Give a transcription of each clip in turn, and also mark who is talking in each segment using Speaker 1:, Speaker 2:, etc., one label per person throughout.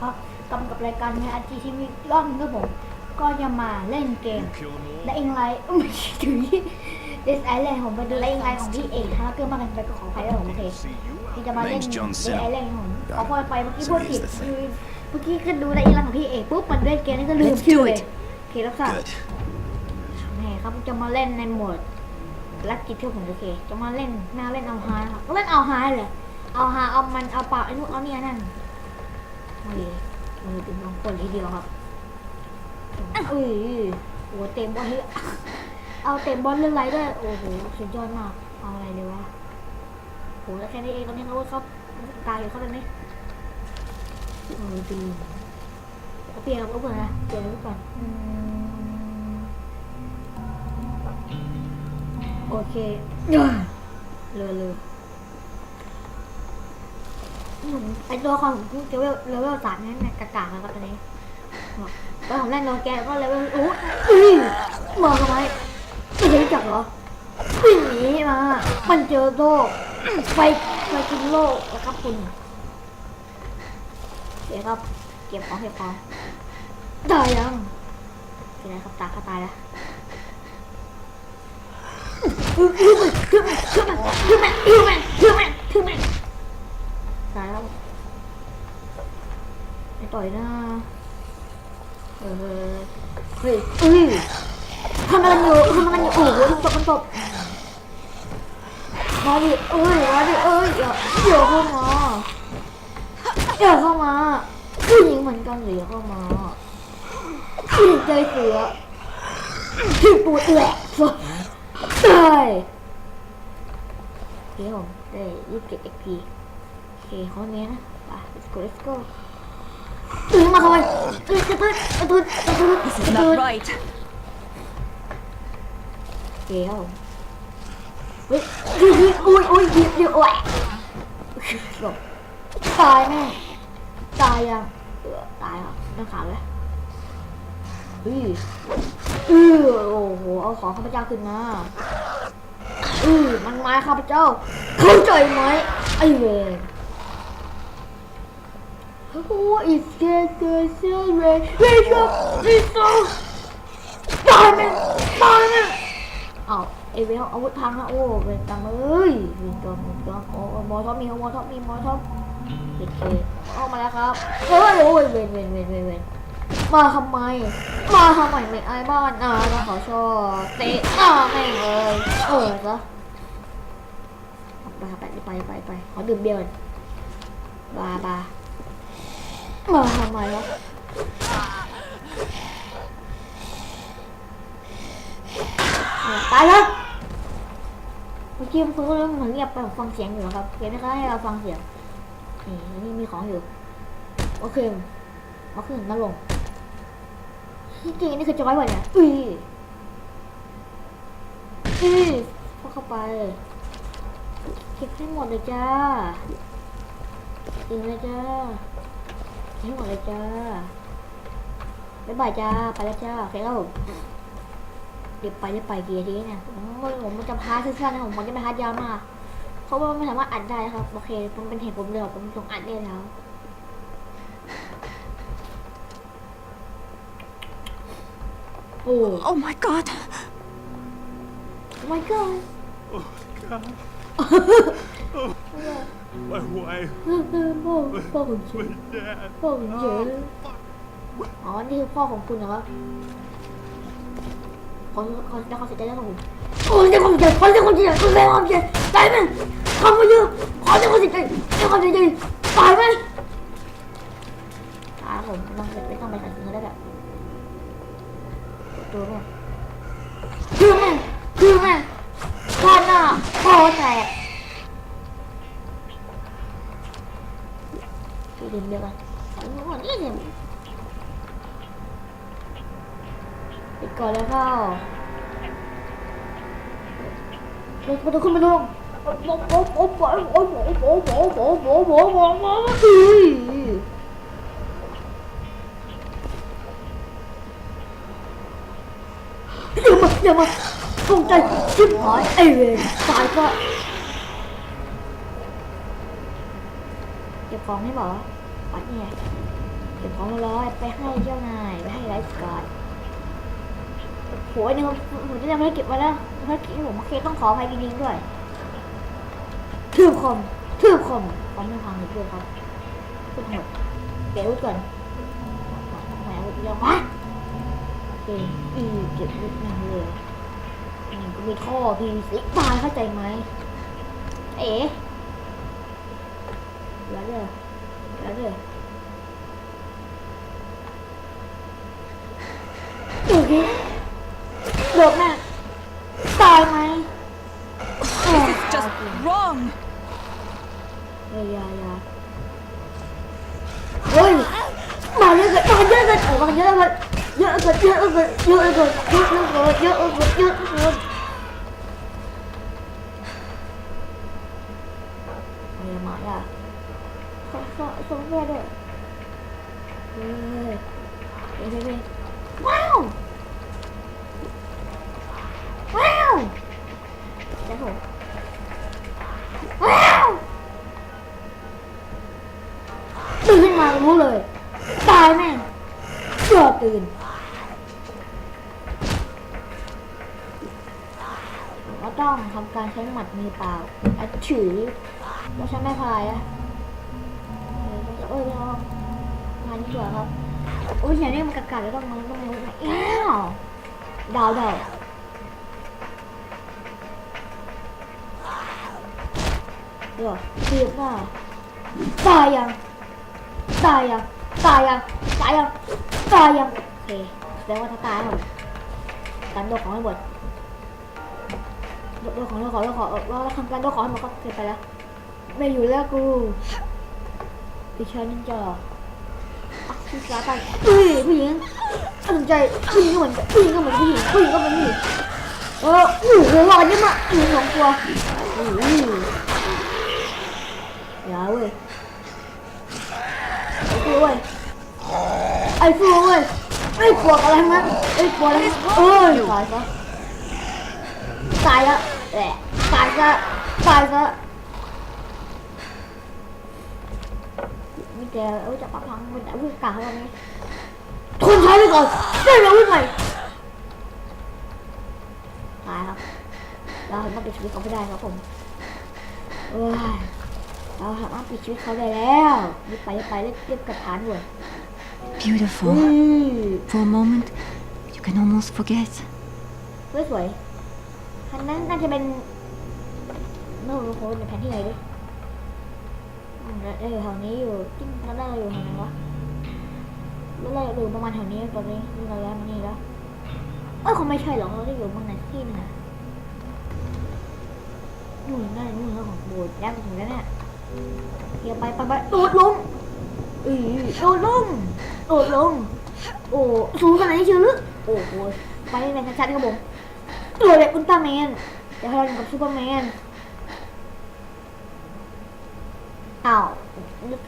Speaker 1: ครับกำกับรายการในอาจีทีวีรอบนึงครับผม ก็จะมาเล่นเกม
Speaker 2: Kill 'em all.
Speaker 1: และเองไลท์ไม่ใช่ถึงเดสไอแลนด์ผมไปดูและเองไลท์ของพี่เอกถ้าเกิดมากันไปก็ขออภัยด้วยผมโอเค
Speaker 2: See you
Speaker 1: ที่
Speaker 2: out.
Speaker 1: จะมาเล่น
Speaker 3: Name's John
Speaker 1: เดส
Speaker 3: Cena.
Speaker 1: ไอแลนด์ของผมขอพอไปเมื่อกี้
Speaker 3: So
Speaker 1: พูด
Speaker 3: here's
Speaker 1: ผิด
Speaker 3: the thing.
Speaker 1: คือเมื่อกี้ขึ้นดูและเองไลท์ของพี่เอกปุ๊บมันเล่นเกมนี่ก็ลืม
Speaker 3: Let's
Speaker 1: ชื่อ
Speaker 3: do
Speaker 1: เลย
Speaker 3: it.
Speaker 1: โอเครับทราบ
Speaker 3: Good.
Speaker 1: นี่ครับจะมาเล่นในโหมดลักกิจที่ผมโอเค จะมาเล่นแม่เล่นเอาฮาครับเล่นเอาฮาเลยเอาฮาเอามันเอาเปล่าไอ้นู่นเอานี่เอานั่น มาเลยมือเป็นสองคนทีเดียวครับอุ้ยโอ้โหเต็มบอลเลยเอาเต็มบอลเรื่องไรด้วยโอ้โหสุดยอดมากเอาอะไรเลยวะโหแล้วแค่นี้เองตอนนี้เขาเขาตายอยู่เขาตอนนี้โอ้ยดีเปลี่ยนเอาเปลี่ยนนะเปลี่ยนเลยก่อนโอเคเลยเลย อืมไอตัวของผมเลเวลเลเวลสามนั่นนะกากาแล้วก็ตอนนี้แล้วผมเล่นโนแกก็เลเวลโอ้ยมองทำไมไม่รู้จักเหรอวิ่งหนีมา มันเจอโลกไฟไฟกินโลกแล้วครับคุณเดี๋ยวครับเก็บของเก็บของตายยังเป็นไรครับตาก็ตายแล้วคือมันคือมันคือมันคือมันคือมันคือมัน คือมันตาไอต่อยหน้า เออ เฮ้ยเอ้ยทำอะไรอยู่ทำอะไรอยู่โอ้โหตบมันตบมาดิเอ้ยมาดิเอ้ยอย่าอย่าเข้ามาอย่าเข้ามาผู้หญิงเหมือนกันหรืออย่าเข้ามาผู้หญิงใจเสือที่ปวดแหลกได้โอเคผมได้ยี่สิบเจ็ด XP โอเคข้อนี้นะไป let's go let's go ตื่นมาทำไมตื่นจะตื่นจะตื่นจะตื่นจะตื่นโอเคครับผมเฮ้ยอุ้ยอุ้ยอุ้ยเดี๋ยวเดี๋ยวโอ้ยหลบตายแม่ตายยังเออตายครับนั่งขาเลยเฮ้ยเอโอ้โหเอาของข้าพเจ้าขึ้นมาเออมันไม้ข้าพเจ้าเข้าใจไหมไอ้เวร โอ้ยเสียเสียเสียเรย์เรย์ชอบดิโซตายแม่ตายแม่เอาไอเวลอาวุธพังนะโอ้เป็นตังเอ้ยเป็นตัวเป็นตัวโอ้มอท็อปมีมอท็อปมีมอท็อปโอเคออกมาแล้วครับเฮ้ยโอ้ยเวนเวนเวนเวนเวนมาทำไม มาทำไมไม่ไอ้บ้านอะเราขอชอเตะอะแม่งเลยเออซะไปไปไปไปไปขอดื่มเบียร์ก่อนบาบา มาทำไมวะตายแล้วเมื่อกี้มันฟื้นแล้วเหมือนเงียบไปฟังเสียงอยู่ครับเดี๋ยวนะคะให้เราฟังเสียงนี่นี่มีของอยู่โอเคเอาขึ้นมาลงที่จริงนี่คือจอยว่ะเนี่ยอุ้ยอุ้ยพอเข้าไปเก็บให้หมดเลยจ้าอิ่มเลยจ้า ให้หมดเลยจ้าบ๊ายบายจ้า ไปแล้วจ้าโอเคครับผมเดี๋ยวไปเดี๋ยวไปกี่นาทีเนี่ยผมผมมันจะพาสั้นๆนะผมมันจะไม่พาร์ทยาวมากเพราะว่าไม่สามารถอัดได้ครับ โอเคมันเป็นเหตุผมเลยผมต้องอัดได้แล้วโอ้
Speaker 4: Oh my god.
Speaker 1: my god
Speaker 2: Oh, God. My wife,
Speaker 1: พ่อพ่อผมเฉย
Speaker 2: my dad.
Speaker 1: พ่อผมเฉยอ๋อ นี่คือพ่อของคุณเหรอครับขอขอจะขอเสียใจด้วยครับผมขอเสียความเสียใจขอเสียความเสียใจขอเสียความเสียใจตายไหมทำมาเยอะขอเสียความเสียใจเสียความเสียใจตายไหมตายครับผมต้องไม่ต้องไปขัดขืนเขาได้แบบตัวแม่คือแม่คือแม่พ่อหน้าพ่อแตก ดื่มเดียวกันอันนี้วันนี้เนี่ยปิดก่อนแล้วเข้าเปิดประตูขึ้นไปลงโอ๊บโอ๊บโอ๊บโอ๊บโอ๊บโอ๊บโอ๊บโอ๊บโอ๊บโอ๊บโอ๊บโอ๊บโอ๊บเฮ้ยเดี๋ยวมาเดี๋ยวมาตกใจชิบหายไอ้เวรตายก็เก็บของให้บอ กปัดเนี่ยเก็บของมาร้อยไปให้เจ้านายไปให้ไลฟ์การ์ดโหอันนี่ผมผมจะทำภารกิจมาแล้วภารกิจที่ผมโอเคต้องขออภัยจริงๆด้วยทืบคอมทืบคอมคอมไม่พังอีกด้วยครับทุกหมดเก็บไว้ก่อนแหมเรื่องวะโอเคอีเก็บไว้นั่นเลยอืมก็มีท่อพีซีตายเข้าใจไหมเอ๋แล้วเด้อ แล้วเด้อดูดิเลิกแม่ตายไหมโอ้
Speaker 3: Just wrong.
Speaker 1: เฮ้ยอยาอยาเฮ้ยมาเยอะเกินมาเยอะเกินโอ้มาเยอะเกินเยอะเกินเยอะเกินเยอะเกินเยอะเกินเยอะเกินเยอะเกินเฮ้ยมาอะขอขอส่งเพื่อนด้วยเฮ้ยเฮ้ยเฮ้ยเฮ้ยว้าว ว้าวเดี๋ยวผมว้าวตื่นขึ้นมารู้เลย ตายแม่งเชื่อตื่นก็ต้องทำการใช้หมัดมือเปล่าอัดถือว่าใช้ไม่พายอะ เออเอางานดีกว่าครับโอ้ยอย่างนี้มันกัดๆแล้วต้องมันต้องมันอ้าวดาวดาวเดี๋ยวเรียบหน้าตายยังตายยังตายยังตายยังตายยังโอเคแสดงว่าถ้าตายหมดการโดนของให้หมดโดนของโดนของโดนของเออเราทำการโดนของให้หมดก็เสร็จไปแล้วไม่อยู่แล้วกู พิชานินจาอะพิชาตายเฮ้ยผู้หญิงสนใจผู้หญิงก็เหมือนผู้หญิงก็เหมือนผู้หญิงผู้หญิงก็เหมือนผู้หญิงเออโอ้โหหล่อนี่มาผู้หญิงสองตัวอืออย่าเว้ยไอ้ฟูเว้ยไอ้ฟูเว้ยไอ้ปวกอะไรมั้งไอ้ปวกอะไรเอ้ยตายซะตายละแหละตายซะตายซะไม่เจอเอ้ยจะปักพังมันจะวิ่งกลางวันนี้ทนใช้ไปก่อนได้แล้ววิ่งใหม่ตายครับเราสามารถปิดชีวิตเขาไม่ได้ครับผมเอ้ยเราสามารถปิดชีวิตเขาได้แล้วรีบไปรีบไปเรียบเรียบกระถานด่วน
Speaker 3: Beautiful.
Speaker 1: อือ
Speaker 3: For a moment, you can almost forget.
Speaker 1: สวยสวยคันนั้นน่าจะเป็นไม่รู้เขาในแผนที่ไหนดิอืมแล้ว เราอยู่แถวนี้อยู่จริงแล้วเรอยู่แถวไหนวะแล้วเราอยู่ประมาณแถวนี้ตอนนี้เราย้ายมานี่แล้วเอ้ยคงไม่ใช่หรอกเราได้อยู่เมืองไหนที่นึงอะนู่นนั่นนู่นเรื่องของโบสถ์ย้ายมาถึงแล้วเนี่ยเดี๋ยวไปไปไปโดดลงอือโดดลงโดดลง โอ้สูงขนาดนี้เชียวหรือโอ้โหไปในชัดๆครับผมตัวแบบอุลตร้าแมนเดี๋ยวเราอยู่กับซูเปอร์แมน อ้าวนึก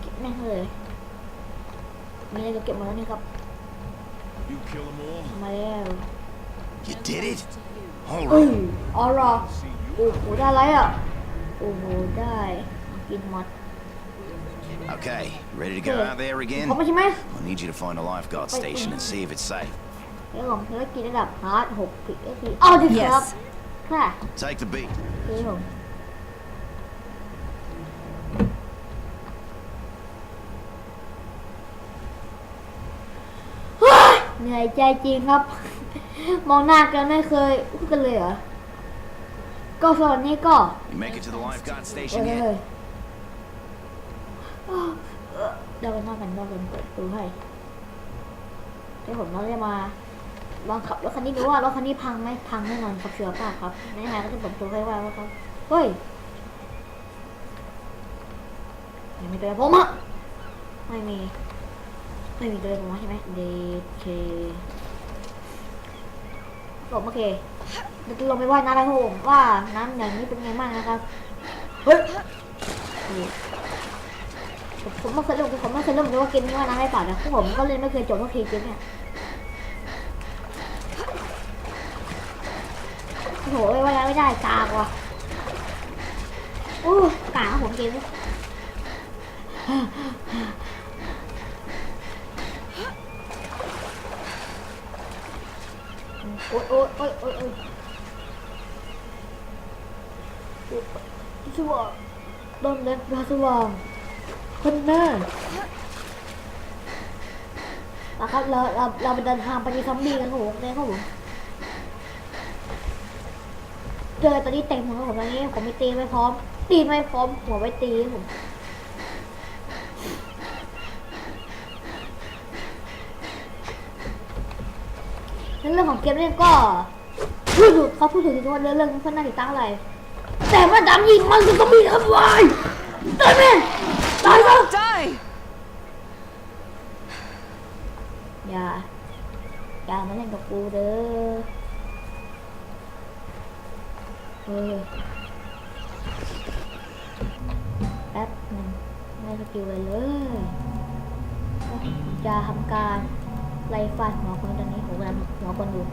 Speaker 1: เก็บแม่งเลย มีอะไรก็เก็บมาแล้วนี่ครับ
Speaker 2: You kill them all.
Speaker 1: มาแล้ว
Speaker 4: You did it? All
Speaker 1: เอ้ย
Speaker 4: right.
Speaker 1: ออร่า
Speaker 2: See you.
Speaker 1: โอ้โหได้อะไรอ่ะ โอ้โหได้กินหมด
Speaker 4: Okay, ready to go out there
Speaker 1: เขา
Speaker 4: again?
Speaker 1: ไม่ใช่ไหม
Speaker 4: I need you to find a lifeguard station and see if it's safe.
Speaker 1: เรื่องของภารกิจระดับฮาร์ดหกสิบนาทีอ้าวดีครับ
Speaker 3: Yes.
Speaker 1: ค่ะ
Speaker 4: Take the beat.
Speaker 1: คือผมเ เหนื่อยใจจริงครับ มองหน้ากันไม่เคยพูดกันเลยเหรอ ก็สวัสดีก็
Speaker 4: You make it to the lifeguard
Speaker 1: เอ
Speaker 4: station
Speaker 1: อ
Speaker 4: yet?
Speaker 1: เดี๋ยวไปนอกกันนอกกันเปิดประตูให้เดี๋ยวผมเราจะมาลองขับรถคันนี้ดูว่ารถคันนี้พังไหมพังแน่นอนครับเชื่อป่ะครับในไหนก็จะเปิดประตูให้ว่าว่าครับเฮ้ยยังไม่เจอผมอะไม่มี ไม่มีตัวเจอผมใช่ไหมเดเคผมโอเคเดี๋ยวลงไปว่ายน้ำไปครับผมว่าน้ำอย่างนี้เป็นไงบ้างนะครับ เฮ้ย ผมไม่เคยเล่นผมไม่เคยเล่นเลยว่าเกมนี้ว่านะให้ป่านะพวกผมก็เล่นไม่เคยจบสักทีเกมเนี่ยโอ้โหว่าแล้วไม่ได้กากว่ะโอ้กากผมเกม โอ๊ยโอ๊ยโอ๊ยโอ๊ยโอ๊ยสว่างต้นเล็กราสว่างคนหน้านะครับเราเราเราไปเดินทางไปที่ซอมบี้กันครับผมเนี่ยครับผมเจอตอนนี้เต็มแล้วผมตอนนี้ผมไม่ตีไม่พร้อม ตีไม่พร้อมหัวไว้ตีผม ในเรื่องของเกมเล่นก็พูดถูกเขาพูดถูกทุกคนเรื่องเรื่องเพื่อนน่าติดตั้งอะไร แต่ว่าดำยิงมันก็ต้องมีครับวายตายแม่ตายแล้ว
Speaker 3: Die!
Speaker 1: อย่าอย่ามาเล่นกับกูเด้อเออแป๊บหนึงไม่สกิลเลยเลยจะทำการ ไล่ฟาดหัวคนตอนนี้ผมกำลังหัวคนอยู่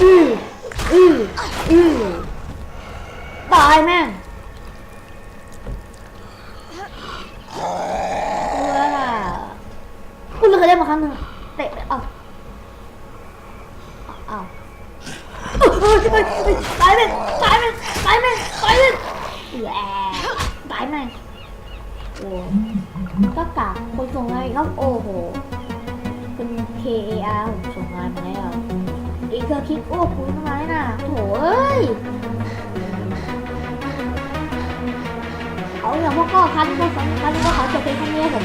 Speaker 1: อืออืออือตายแม่งเออคุณเคยได้มาครั้งหนึ่งเตะเอ้าเอ้าตายแม่งตายแม่งตายแม่งตายแม่งตายแม่ง ก็กากคนส่งมาอีกครับโอ้โหคุณ K A R ผมส่งงานมาแล้วอีกเธอคิดโอ้คุณทำไมน่ะโถเอ้ยเอาอย่างพวกก็คันก็คันคันก็ขาจะเป็นคันนี้ผม